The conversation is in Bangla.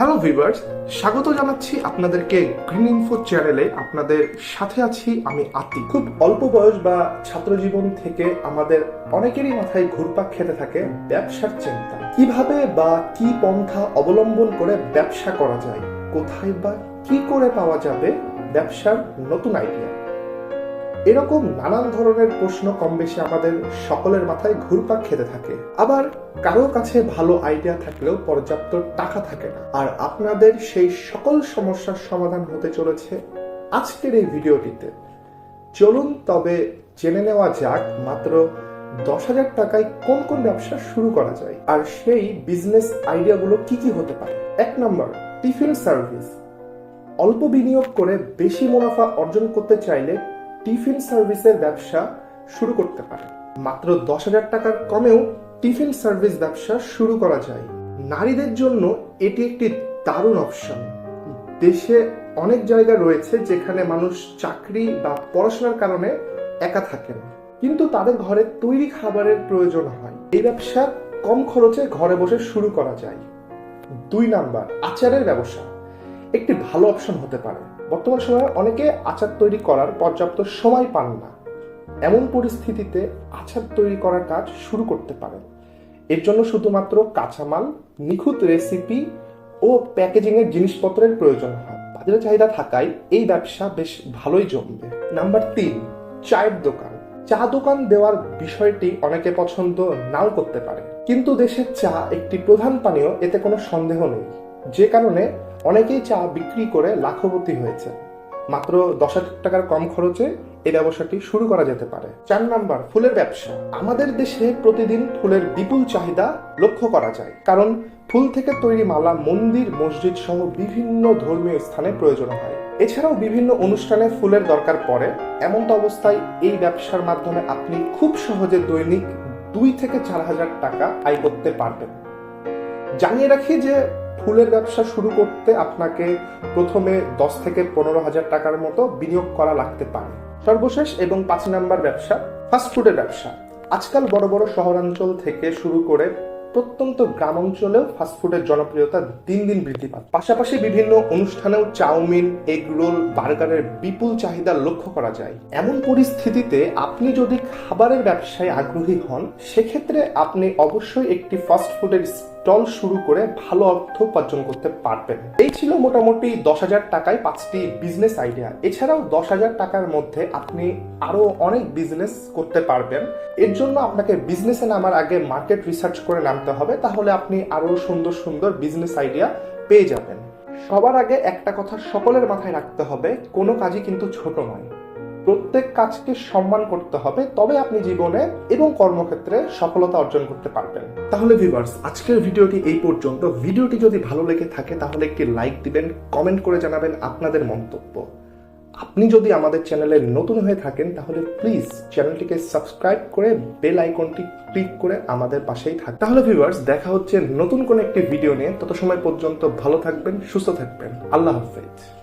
হ্যালো ভিভার্স স্বাগত জানাচ্ছি আপনাদেরকে গ্রিন ইনফো চ্যানেলে আপনাদের সাথে আছি আমি আতি খুব অল্প বয়স বা ছাত্র জীবন থেকে আমাদের অনেকেরই মাথায় ঘুরপাক খেতে থাকে ব্যবসার চিন্তা। কীভাবে বা কি পন্থা অবলম্বন করে ব্যবসা করা যায়? কোথায় বা কি করে পাওয়া যাবে ব্যবসার নতুন আইডিয়া এরকম নানান ধরনের প্রশ্ন কম বেশি আমাদের সকলের মাথায় ঘুরপাক খেতে থাকে। আবার কারও কাছে ভালো আইডিয়া থাকলেও পর্যাপ্ত টাকা থাকে না। আর আপনাদের সেই সকল সমস্যার সমাধান হতে চলেছে আজকের এই ভিডিওটিতে। চলুন তবে জেনে নেওয়া যাক মাত্র দশ হাজার টাকায় কোন কোন ব্যবসা শুরু করা যায়। আর সেই বিজনেস আইডিয়াগুলো কি কি হতে পারে? এক নম্বর টিফিন সার্ভিস অল্প বিনিয়োগ করে বেশি মুনাফা অর্জন করতে চাইলে টিফিন সার্ভিসের ব্যবসা শুরু করতে পারে। মাত্র দশ হাজার টাকার কমেও টিফিন সার্ভিস ব্যবসা শুরু করা যায়। নারীদের জন্য এটি একটি দারুণ অপশন। দেশে অনেক জায়গা রয়েছে যেখানে মানুষ চাকরি বা পড়াশোনার কারণে একা থাকেন। কিন্তু তাদের ঘরে তৈরি খাবারের প্রয়োজন হয়। এই ব্যবসা কম খরচে ঘরে বসে শুরু করা যায়। দুই নাম্বার, আচারের ব্যবসা। একটি ভালো অপশন হতে পারে। বর্তমান সময়ে অনেকে আচার তৈরি করার পর্যাপ্ত সময় পান না। এমন পরিস্থিতিতে আচার তৈরি করার কাজ শুরু করতে পারেন। এর জন্য শুধুমাত্র কাঁচামাল, নিখুঁত রেসিপি ও প্যাকেজিং এর জিনিসপত্রের প্রয়োজন হয়। বাজারে চাহিদা থাকায় এই ব্যবসা বেশ ভালোই জমবে। নাম্বার তিন, চায়ের দোকান। চা দোকান দেওয়ার বিষয়টি অনেকে পছন্দ নাও করতে পারে। কিন্তু দেশের চা একটি প্রধান পানীয়, এতে কোনো সন্দেহ নেই। যে কারণে অনেকেই চা বিক্রি করে লাখপতি হয়েছে। মাত্র দশ হাজার টাকার কম খরচে এই ব্যবসাটি শুরু করা যেতে পারে। চার নাম্বার, ফুলের ব্যবসা। আমাদের দেশে প্রতিদিন ফুলের বিপুল চাহিদা লক্ষ্য করা যায়। কারণ ফুল থেকে তৈরি মালা মন্দির, মসজিদ সহ বিভিন্ন ধর্মীয় স্থানে প্রয়োজন হয়। এছাড়াও বিভিন্ন অনুষ্ঠানে ফুলের দরকার পড়ে। এমন্ত অবস্থায় এই ব্যবসার মাধ্যমে আপনি খুব সহজে দৈনিক দুই থেকে চার হাজার টাকা আয় করতে পারবেন। জানিয়ে রাখি যে ফুলের ব্যবসা শুরু করতে আপনাকে প্রথমে দশ থেকে পনেরো হাজার টাকার মতো বিনিয়োগ করা লাগতে পারে। সর্বশেষ এবং পাঁচ নাম্বার ব্যবসা ফাস্টফুডের ব্যবসা। আজকাল বড় বড় শহরাঞ্চল থেকে শুরু করে প্রত্যন্ত গ্রাম অঞ্চলেও ফাস্টফুডের জনপ্রিয়তা দিন দিন বৃদ্ধি পায় পাশাপাশি বিভিন্ন অনুষ্ঠানেও চাউমিন এগ রোল বার্গারের বিপুল চাহিদা লক্ষ্য করা যায়। এমন পরিস্থিতিতে আপনি যদি খাবারের ব্যবসায় আগ্রহী হন, সেক্ষেত্রে আপনি অবশ্যই একটি ফাস্ট ফুডের স্টল শুরু করে ভালো অর্থ উপার্জন করতে পারবেন। এই ছিল মোটামুটি দশ হাজার টাকায় পাঁচটি বিজনেস আইডিয়া এছাড়াও দশ হাজার টাকার মধ্যে আপনি আরও অনেক বিজনেস করতে পারবেন। এর জন্য আপনাকে বিজনেসে নামার আগে মার্কেট রিসার্চ করে নামতে হবে, তাহলে আপনি আরও সুন্দর সুন্দর বিজনেস আইডিয়া পেয়ে যাবেন। সবার আগে একটা কথা সকলের মাথায় রাখতে হবে, কোনো কাজই কিন্তু ছোট নয়। প্রত্যেক কাজকে সম্মান করতে হবে, তবে আপনি জীবনে এবং কর্মক্ষেত্রে সফলতা অর্জন করতে পারবেন। তাহলে ভিভার্স আজকের ভিডিওটি এই পর্যন্ত। ভিডিওটি যদি ভালো লেগে থাকে, তাহলে একটি লাইক দিবেন কমেন্ট করে জানাবেন আপনাদের মন্তব্য। আপনি যদি আমাদের চ্যানেলে নতুন হয়ে থাকেন, তাহলে প্লিজ চ্যানেলটিকে সাবস্ক্রাইব করে বেল আইকনটি ক্লিক করে আমাদের পাশেই থাক। তাহলে ভিউয়ার্স দেখা হচ্ছে নতুন কোন একটি ভিডিও নিয়ে। তত সময় পর্যন্ত ভালো থাকবেন, সুস্থ থাকবেন। আল্লাহ হাফেজ।